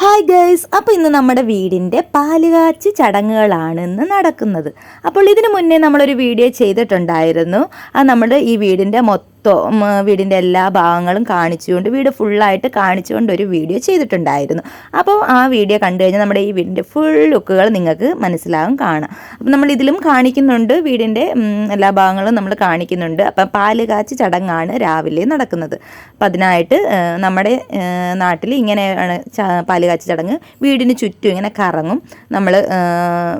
Hi girls അപ്പോൾ ഇന്ന് നമ്മുടെ വീടിന്റെ പാലുകാച്ച് ചടങ്ങുകളാണ് ഇന്ന് നടക്കുന്നത്. അപ്പോൾ ഇതിനു മുന്നേ നമ്മളൊരു വീഡിയോ ചെയ്തിട്ടുണ്ടായിരുന്നു. അത് നമ്മുടെ ഈ വീടിന്റെ മൊത്തം വീടിന്റെ എല്ലാ ഭാഗങ്ങളും കാണിച്ചുകൊണ്ട് വീട് ഫുള്ളായിട്ട് കാണിച്ചുകൊണ്ട് ഒരു വീഡിയോ ചെയ്തിട്ടുണ്ടായിരുന്നു. അപ്പോൾ ആ വീഡിയോ കണ്ടു കഴിഞ്ഞാൽ നമ്മുടെ ഈ വീടിന്റെ ഫുൾ ലുക്കുകൾ നിങ്ങൾക്ക് മനസ്സിലാകും കാണാം. അപ്പം നമ്മൾ ഇതിലും കാണിക്കുന്നുണ്ട് വീടിന്റെ എല്ലാ ഭാഗങ്ങളും നമ്മൾ കാണിക്കുന്നുണ്ട്. അപ്പം പാൽ കാച്ച് ചടങ്ങാണ് രാവിലെ നടക്കുന്നത്. അപ്പം അതിനായിട്ട് നമ്മുടെ നാട്ടിൽ ഇങ്ങനെയാണ് പാൽ കാച്ച് ചടങ്ങ്. വീടിന് ചുറ്റും ഇങ്ങനെ കറങ്ങും. നമ്മൾ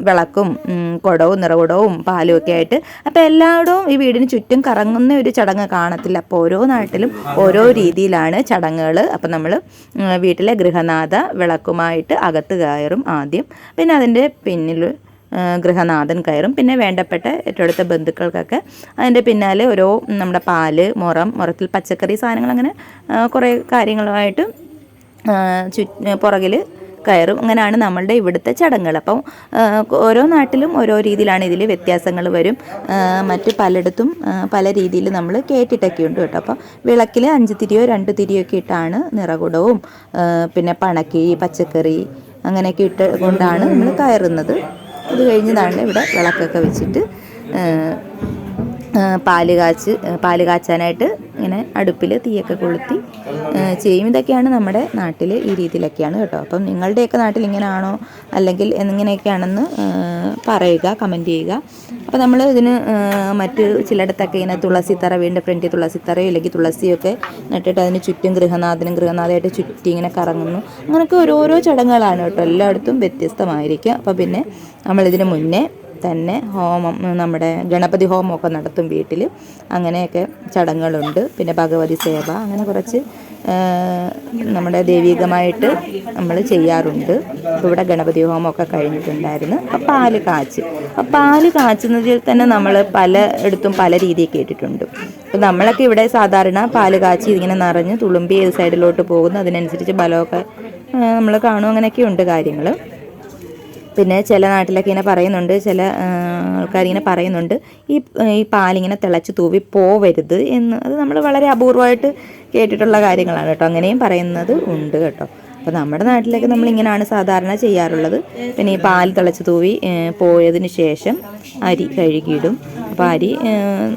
വിളക്കും കുടവും നിറകുടവും പാലും ഒക്കെ ആയിട്ട്. അപ്പോൾ എല്ലായിടവും ഈ വീടിന് ചുറ്റും കറങ്ങുന്ന ഒരു ചടങ്ങ് കാണത്തില്ല അപ്പോൾ ഓരോ നാട്ടിലും ഓരോ രീതിയിലാണ് ചടങ്ങുകൾ അപ്പം നമ്മൾ വീട്ടിലെ ഗൃഹനാഥ വിളക്കുമായിട്ട് അകത്ത് കയറും ആദ്യം. പിന്നെ അതിന്റെ പിന്നിൽ ഗൃഹനാഥൻ കയറും. പിന്നെ വേണ്ടപ്പെട്ട ഏറ്റവും അടുത്ത ബന്ധുക്കൾക്കൊക്കെ അതിന്റെ പിന്നാലെ ഓരോ നമ്മുടെ പാൽ മുറം മുറത്തിൽ പച്ചക്കറി സാധനങ്ങൾ അങ്ങനെ കുറേ കാര്യങ്ങളുമായിട്ട് ചു പുറകിൽ കയറും. അങ്ങനെയാണ് നമ്മളുടെ ഇവിടുത്തെ ചടങ്ങുകൾ. അപ്പം ഓരോ നാട്ടിലും ഓരോ രീതിയിലാണ് ഇതിൽ വ്യത്യാസങ്ങൾ വരും. മറ്റ് പലയിടത്തും പല രീതിയിൽ നമ്മൾ കേട്ടിട്ടൊക്കെ ഉണ്ട് കേട്ടോ. അപ്പോൾ വിളക്കിൽ അഞ്ച് തിരിയോ രണ്ട് തിരിയോ ഒക്കെ ഇട്ടാണ് നിറകുടവും പിന്നെ പണക്കി പച്ചക്കറി അങ്ങനെയൊക്കെ ഇട്ട് കൊണ്ടാണ് നമ്മൾ കയറുന്നത്. അത് കഴിഞ്ഞതാണ് ഇവിടെ വിളക്കൊക്കെ വെച്ചിട്ട് പാൽ കാച്ച് പാൽ കാച്ചാനായിട്ട് ഇങ്ങനെ അടുപ്പിൽ തീയൊക്കെ കൊളുത്തി ചെയ്യും. ഇതൊക്കെയാണ് നമ്മുടെ നാട്ടിൽ ഈ രീതിയിലൊക്കെയാണ് കേട്ടോ. അപ്പം നിങ്ങളുടെയൊക്കെ നാട്ടിൽ ഇങ്ങനെയാണോ അല്ലെങ്കിൽ എങ്ങനെയൊക്കെയാണെന്ന് പറയുക കമന്റ് ചെയ്യുക. അപ്പോൾ നമ്മൾ ഇതിന് മറ്റ് ചിലയിടത്തൊക്കെ ഇങ്ങനെ തുളസി തുളസിത്തറ വീടിന്റെ ഫ്രണ്ടിൽ തറയോ അല്ലെങ്കിൽ തുളസിയൊക്കെ നട്ടിട്ട് അതിന് ചുറ്റും ഗൃഹനാഥനും ഗൃഹനാഥയായിട്ട് ചുറ്റി ഇങ്ങനെ കറങ്ങുന്നു. അങ്ങനെയൊക്കെ ഓരോരോ ചടങ്ങുകളാണ് കേട്ടോ. എല്ലായിടത്തും വ്യത്യസ്തമായിരിക്കും. അപ്പോൾ പിന്നെ നമ്മളിതിന് മുന്നേ തന്നെ ഹോമം നമ്മുടെ ഗണപതി ഹോമമൊക്കെ നടത്തും വീട്ടിൽ അങ്ങനെയൊക്കെ ചടങ്ങുകളുണ്ട്. പിന്നെ ഭഗവതി സേവ അങ്ങനെ കുറച്ച് നമ്മുടെ ദൈവികമായിട്ട് നമ്മൾ ചെയ്യാറുണ്ട്. ഇവിടെ ഗണപതി ഹോമമൊക്കെ കഴിഞ്ഞിട്ടുണ്ടായിരുന്നു. അപ്പം പാൽ കാച്ച്. അപ്പം പാൽ കാച്ചുന്നതിൽ തന്നെ നമ്മൾ പല ഇടത്തും പല രീതിയിൽ കേട്ടിട്ടുണ്ട്. അപ്പോൾ നമ്മളൊക്കെ ഇവിടെ സാധാരണ പാൽ കാച്ചി ഇങ്ങനെ നിറഞ്ഞ് തുളുമ്പി ഏത് സൈഡിലോട്ട് പോകുന്നു അതിനനുസരിച്ച് ബലമൊക്കെ നമ്മൾ കാണും. അങ്ങനെയൊക്കെ ഉണ്ട് കാര്യങ്ങൾ പിന്നെ ചില നാട്ടിലൊക്കെ ഇങ്ങനെ പറയുന്നുണ്ട് ചില ആൾക്കാരിങ്ങനെ പറയുന്നുണ്ട് ഈ ഈ പാലിങ്ങനെ തിളച്ച് തൂവി പോവരുത് എന്ന്. അത് നമ്മൾ വളരെ അപൂർവമായിട്ട് കേട്ടിട്ടുള്ള കാര്യങ്ങളാണ് കേട്ടോ. അങ്ങനെയും പറയുന്നത് ഉണ്ട് കേട്ടോ. അപ്പോൾ നമ്മുടെ നാട്ടിലൊക്കെ നമ്മൾ നമ്മളിങ്ങനെയാണ് സാധാരണ ചെയ്യാറുള്ളത്. പിന്നെ ഈ പാൽ തിളച്ച് തൂവി പോയതിന് ശേഷം അരി കഴുകിയിടും. അപ്പോൾ അരി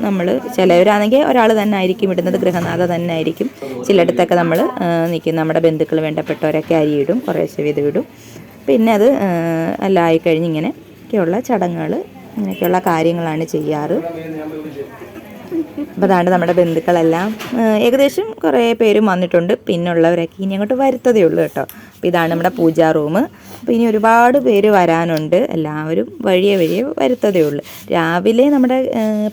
നമ്മൾ ചിലവരാണെങ്കിൽ ഒരാൾ തന്നെ ആയിരിക്കും ഇടുന്നത് ഗൃഹനാഥ തന്നെ ആയിരിക്കും. ചിലയിടത്തൊക്കെ നമ്മൾ നിൽക്കും. നമ്മുടെ ബന്ധുക്കൾ വേണ്ടപ്പെട്ടവരൊക്കെ അരി ഇടും കുറേശ്ശെ വീതം ഇടും പിന്നെ അത് എല്ലാം ആയിക്കഴിഞ്ഞ് ഇങ്ങനെയൊക്കെയുള്ള ചടങ്ങുകൾ ഇങ്ങനെയൊക്കെയുള്ള കാര്യങ്ങളാണ് ചെയ്യാറ്. അപ്പോൾ അതാണ്ട് നമ്മുടെ ബന്ധുക്കളെല്ലാം ഏകദേശം കുറേ പേരും വന്നിട്ടുണ്ട്. പിന്നുള്ളവരൊക്കെ ഇനി അങ്ങോട്ട് വരുത്തതേ ഉള്ളൂ കേട്ടോ. അപ്പോൾ ഇതാണ് നമ്മുടെ പൂജാ റൂം. അപ്പോൾ ഇനി ഒരുപാട് പേര് വരാനുണ്ട്. എല്ലാവരും വഴിയെ വഴിയെ വരുത്തതേ ഉള്ളൂ. രാവിലെ നമ്മുടെ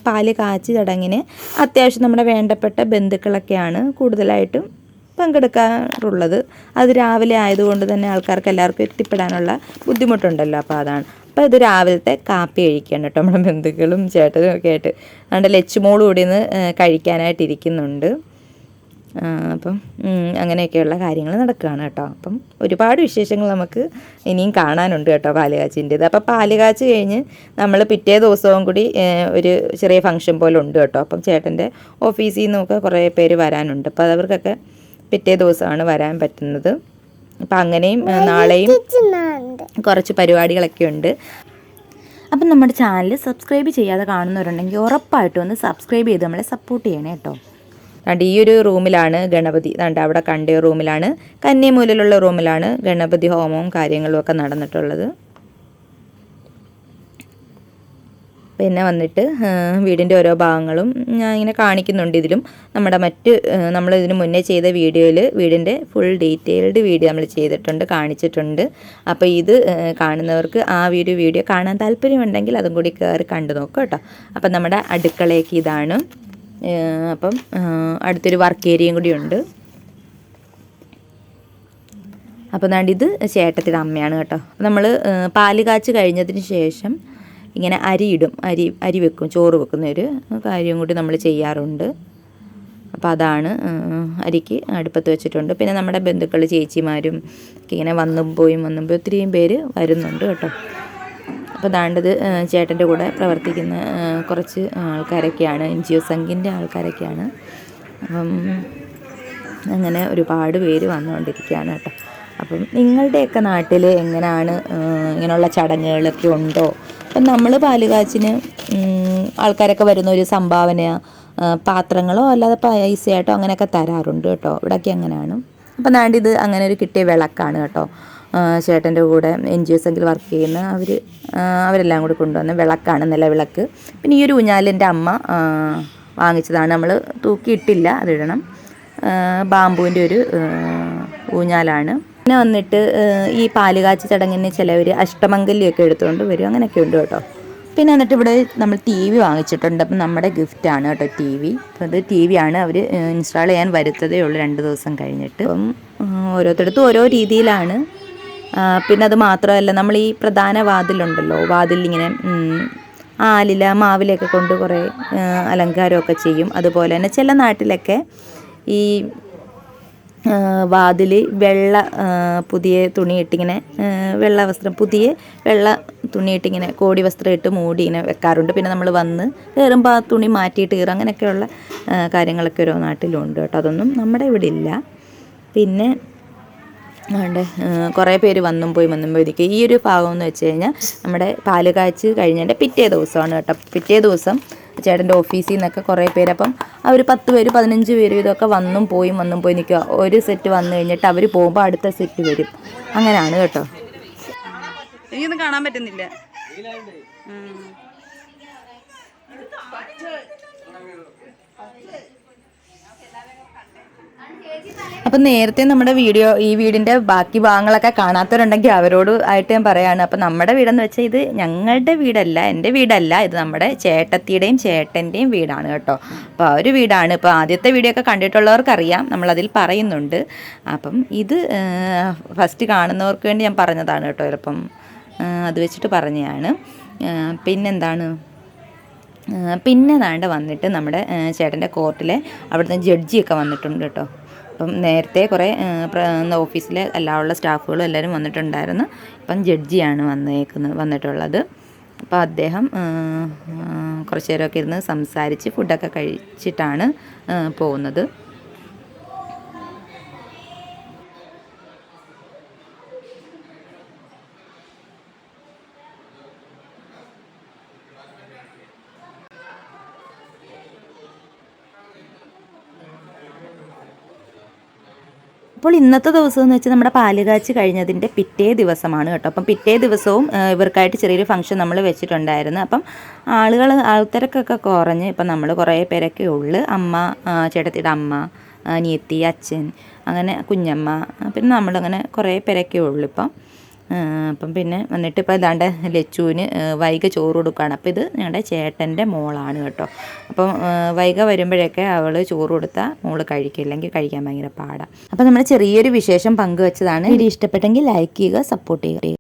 പാൽ കാച്ചി ചടങ്ങിന് അത്യാവശ്യം നമ്മുടെ വേണ്ടപ്പെട്ട ബന്ധുക്കളൊക്കെയാണ് കൂടുതലായിട്ടും പങ്കെടുക്കാറുള്ളത്. അത് രാവിലെ ആയതുകൊണ്ട് തന്നെ ആൾക്കാർക്ക് എല്ലാവർക്കും എത്തിപ്പെടാനുള്ള ബുദ്ധിമുട്ടുണ്ടല്ലോ. അപ്പോൾ അതാണ്. അപ്പോൾ ഇത് രാവിലത്തെ കാപ്പി കഴിക്കുകയാണ് കേട്ടോ നമ്മുടെ ബന്ധുക്കളും ചേട്ടനും ഒക്കെ ആയിട്ട്. അതുകൊണ്ട് ലച്ചുമോളും കൂടി നിന്ന് കഴിക്കാനായിട്ട് ഇരിക്കുന്നുണ്ട്. ആ, അപ്പം അങ്ങനെയൊക്കെയുള്ള കാര്യങ്ങൾ നടക്കുകയാണ് കേട്ടോ. അപ്പം ഒരുപാട് വിശേഷങ്ങൾ നമുക്ക് ഇനിയും കാണാനുണ്ട് കേട്ടോ പാലുകാച്ചിന്റേത്. അപ്പോൾ പാലുകാച്ച് കഴിഞ്ഞ് നമ്മൾ പിറ്റേ ദിവസവും കൂടി ഒരു ചെറിയ ഫംഗ്ഷൻ പോലെ ഉണ്ട് കേട്ടോ. അപ്പം ചേട്ടന്റെ ഓഫീസിൽ നിന്നൊക്കെ കുറേ പേര് വരാനുണ്ട്. അപ്പോൾ അവർക്കൊക്കെ പിറ്റേ ദിവസമാണ് വരാൻ പറ്റുന്നത്. അപ്പം അങ്ങനെയും നാളെയും കുറച്ച് പരിപാടികളൊക്കെ ഉണ്ട്. അപ്പം നമ്മുടെ ചാനൽ സബ്സ്ക്രൈബ് ചെയ്യാതെ കാണുന്നവരുണ്ടെങ്കിൽ ഉറപ്പായിട്ടും ഒന്ന് സബ്സ്ക്രൈബ് ചെയ്ത് നമ്മളെ സപ്പോർട്ട് ചെയ്യണേ കേട്ടോ ദാണ്ട് ഈ ഒരു റൂമിലാണ് ഗണപതി. അതുകൊണ്ട് അവിടെ കണ്ട റൂമിലാണ്. കന്നിമൂലിലുള്ള റൂമിലാണ് ഗണപതി ഹോമവും കാര്യങ്ങളും ഒക്കെ നടന്നിട്ടുള്ളത്. പിന്നെ വന്നിട്ട് വീടിന്റെ ഓരോ ഭാഗങ്ങളും ഞാൻ ഇങ്ങനെ കാണിക്കുന്നുണ്ട് ഇതിലും. നമ്മുടെ മറ്റ് നമ്മൾ ഇതിന് മുന്നേ ചെയ്ത വീഡിയോയിൽ വീടിന്റെ ഫുൾ ഡീറ്റെയിൽഡ് വീഡിയോ നമ്മൾ ചെയ്തിട്ടുണ്ട് കാണിച്ചിട്ടുണ്ട്. അപ്പോൾ ഇത് കാണുന്നവർക്ക് ആ വീഡിയോ വീഡിയോ കാണാൻ താല്പര്യമുണ്ടെങ്കിൽ അതും കൂടി കയറി കണ്ടു നോക്കാം കേട്ടോ. അപ്പം നമ്മുടെ അടുക്കളയൊക്കെ ഇതാണ്. അപ്പം അടുത്തൊരു വർക്ക് ഏരിയയും കൂടി ഉണ്ട്. അപ്പോൾ ദാണ്ട് ഇത് ചേട്ടത്തിയുടെ അമ്മയാണ് കേട്ടോ. നമ്മൾ പാൽ കാച്ച് കഴിഞ്ഞതിന് ശേഷം ഇങ്ങനെ അരിയിടും. അരി അരി വെക്കും ചോറ് വെക്കുന്ന ഒരു കാര്യം കൂടി നമ്മൾ ചെയ്യാറുണ്ട്. അപ്പോൾ അതാണ് അരിക്ക് അടുപ്പത്ത് വെച്ചിട്ടുണ്ട്. പിന്നെ നമ്മുടെ ബന്ധുക്കൾ ചേച്ചിമാരും ഒക്കെ ഇങ്ങനെ വന്നും പോയും വന്നും പോയി ഒത്തിരിയും പേര് വരുന്നുണ്ട് കേട്ടോ. അപ്പോൾ ദാണ്ടത് ചേട്ടന്റെ കൂടെ പ്രവർത്തിക്കുന്ന കുറച്ച് ആൾക്കാരൊക്കെയാണ് എൻ ജി ഒ സംഘിന്റെ ആൾക്കാരൊക്കെയാണ്. അപ്പം അങ്ങനെ ഒരുപാട് പേര് വന്നുകൊണ്ടിരിക്കുകയാണ് കേട്ടോ. അപ്പം നിങ്ങളുടെയൊക്കെ നാട്ടിൽ എങ്ങനെയാണ് ഇങ്ങനെയുള്ള ചടങ്ങുകളൊക്കെ ഉണ്ടോ? അപ്പം നമ്മൾ പാലുകാച്ചിന് ആൾക്കാരൊക്കെ വരുന്ന ഒരു സംഭാവന പാത്രങ്ങളോ അല്ലാതെ പൈസയായിട്ടോ അങ്ങനെയൊക്കെ തരാറുണ്ട് കേട്ടോ. ഇവിടെയൊക്കെ അങ്ങനെയാണ്. അപ്പം നാണ്ടിത് അങ്ങനെ ഒരു കിട്ടിയ വിളക്കാണ് കേട്ടോ. ചേട്ടന്റെ കൂടെ എൻ ജി എസ് എങ്കിൽ വർക്ക് ചെയ്യുന്ന അവർ അവരെല്ലാം കൂടി കൊണ്ടുവന്ന വിളക്കാണ് നല്ല വിളക്ക്. പിന്നെ ഈ ഒരു ഊഞ്ഞാലിന്റെ അമ്മ വാങ്ങിച്ചതാണ്. നമ്മൾ തൂക്കിയിട്ടില്ല അതിടണം ബാമ്പുവിന്റെ ഒരു ഊഞ്ഞാലാണ്. പിന്നെ വന്നിട്ട് ഈ പാലുകാച്ചി ചടങ്ങിന് ചിലവർ അഷ്ടമംഗല്യൊക്കെ എടുത്തുകൊണ്ട് വരും. അങ്ങനെയൊക്കെ ഉണ്ട് കേട്ടോ. പിന്നെ എന്നിട്ട് ഇവിടെ നമ്മൾ ടി വി വാങ്ങിച്ചിട്ടുണ്ട്. അപ്പം നമ്മുടെ ഗിഫ്റ്റാണ് കേട്ടോ ടി വി. അത് ടി വി ആണ് അവർ ഇൻസ്റ്റാൾ ചെയ്യാൻ വരുത്തതേ ഉള്ളൂ രണ്ട് ദിവസം കഴിഞ്ഞിട്ട്. അപ്പം ഓരോരുത്തടത്തും ഓരോ രീതിയിലാണ്. പിന്നെ അത് മാത്രമല്ല നമ്മൾ ഈ പ്രധാന വാതിലുണ്ടല്ലോ വാതിലിങ്ങനെ ആലില മാവിലൊക്കെ കൊണ്ട് കുറേ അലങ്കാരമൊക്കെ ചെയ്യും. അതുപോലെ തന്നെ ചില നാട്ടിലൊക്കെ ഈ വാതിൽ വെള്ള പുതിയ തുണിയിട്ടിങ്ങനെ വെള്ള വസ്ത്രം പുതിയ വെള്ള തുണിയിട്ടിങ്ങനെ കോടി വസ്ത്രം ഇട്ട് മൂടി ഇങ്ങനെ വെക്കാറുണ്ട്. പിന്നെ നമ്മൾ വന്ന് കയറുമ്പോൾ ആ തുണി മാറ്റിയിട്ട് കയറും അങ്ങനെയൊക്കെയുള്ള കാര്യങ്ങളൊക്കെ ഓരോ നാട്ടിലുണ്ട് കേട്ടോ. അതൊന്നും നമ്മുടെ ഇവിടെ ഇല്ല പിന്നെ അതുകൊണ്ട് കുറേ പേര് വന്നും പോയി വന്നും പോയി. നിൽക്കുക ഈ ഒരു ഭാഗം എന്ന് വെച്ച് കഴിഞ്ഞാൽ നമ്മുടെ പാൽ കാച്ച് കഴിഞ്ഞതിന്റെ പിറ്റേ ദിവസമാണ് കേട്ടോ. പിറ്റേ ദിവസം ചേട്ടന്റെ ഓഫീസിൽ നിന്നൊക്കെ കുറേ പേര്. അപ്പം അവർ പത്ത് പേര് പതിനഞ്ച് പേര് ഇതൊക്കെ വന്നും പോയും വന്നും പോയി നിൽക്കുക. ഒരു സെറ്റ് വന്നു കഴിഞ്ഞിട്ട് അവർ പോകുമ്പോൾ അടുത്ത സെറ്റ് വരും. അങ്ങനെയാണ് കേട്ടോ. എനിക്കൊന്നും കാണാൻ പറ്റുന്നില്ല. ഉം. അപ്പം നേരത്തെ നമ്മുടെ വീഡിയോ ഈ വീടിന്റെ ബാക്കി ഭാഗങ്ങളൊക്കെ കാണാത്തവരുണ്ടെങ്കിൽ അവരോട് ആയിട്ട് ഞാൻ പറയാണ്. അപ്പം നമ്മുടെ വീടെന്ന് വെച്ചാൽ ഇത് ഞങ്ങളുടെ വീടല്ല എന്റെ വീടല്ല. ഇത് നമ്മുടെ ചേട്ടത്തിയുടെയും ചേട്ടന്റെയും വീടാണ് കേട്ടോ. അപ്പോൾ ആ ഒരു വീടാണ്. ഇപ്പോൾ ആദ്യത്തെ വീഡിയോ ഒക്കെ കണ്ടിട്ടുള്ളവർക്കറിയാം. നമ്മളതിൽ പറയുന്നുണ്ട്. അപ്പം ഇത് ഫസ്റ്റ് കാണുന്നവർക്ക് വേണ്ടി ഞാൻ പറഞ്ഞതാണ് കേട്ടോ. ചിലപ്പം അത് വെച്ചിട്ട് പറഞ്ഞതാണ് പിന്നെന്താണ്? പിന്നെ താണ്ട് വന്നിട്ട് നമ്മുടെ ചേട്ടന്റെ കോർട്ടിലെ അവിടുത്തെ ജഡ്ജിയൊക്കെ വന്നിട്ടുണ്ട് കേട്ടോ. അപ്പം നേരത്തെ കുറേ ഓഫീസിലെ എല്ലാമുള്ള സ്റ്റാഫുകളും എല്ലാവരും വന്നിട്ടുണ്ടായിരുന്നു. ഇപ്പം ജഡ്ജിയാണ് വന്നേക്കുന്നത് വന്നിട്ടുള്ളത്. അപ്പോൾ അദ്ദേഹം കുറച്ച് നേരമൊക്കെ ഇരുന്ന് സംസാരിച്ച് ഫുഡൊക്കെ കഴിച്ചിട്ടാണ് പോകുന്നത്. അപ്പോൾ ഇന്നത്തെ ദിവസം എന്ന് വെച്ചാൽ നമ്മുടെ പാലുകാച്ചി കഴിഞ്ഞതിന്റെ പിറ്റേ ദിവസമാണ് കേട്ടോ. അപ്പം പിറ്റേ ദിവസവും ഇവർക്കായിട്ട് ചെറിയൊരു ഫംഗ്ഷൻ നമ്മൾ വെച്ചിട്ടുണ്ടായിരുന്നു. അപ്പം ആളുകൾ ആൾത്തിരക്കൊക്കെ കുറഞ്ഞ് ഇപ്പം നമ്മൾ കുറേ പേരൊക്കെ ഉള്ളു. അമ്മ ചേട്ടത്തിയുടെ അമ്മ അനിയത്തി അച്ഛൻ അങ്ങനെ കുഞ്ഞമ്മ പിന്നെ നമ്മളങ്ങനെ കുറേ പേരൊക്കെ ഉള്ളു ഇപ്പം. അപ്പം പിന്നെ വന്നിട്ട് ഇപ്പോൾ ഇതാണ്ട് ലച്ചുവിന് വൈക ചോറ് കൊടുക്കുകയാണ് അപ്പോൾ ഇത് ഞങ്ങളുടെ ചേട്ടന്റെ മോളാണ് കേട്ടോ. അപ്പം വൈക വരുമ്പോഴൊക്കെ അവൾ ചോറ് കൊടുത്താൽ മോൾ കഴിക്കില്ലെങ്കിൽ കഴിക്കാൻ ഭയങ്കര പാടാണ് അപ്പം നമ്മൾ ചെറിയൊരു വിശേഷം പങ്കുവച്ചതാണ്. വീഡിയോ ഇഷ്ടപ്പെട്ടെങ്കിൽ ലൈക്ക് ചെയ്യുക സപ്പോർട്ട് ചെയ്യുക.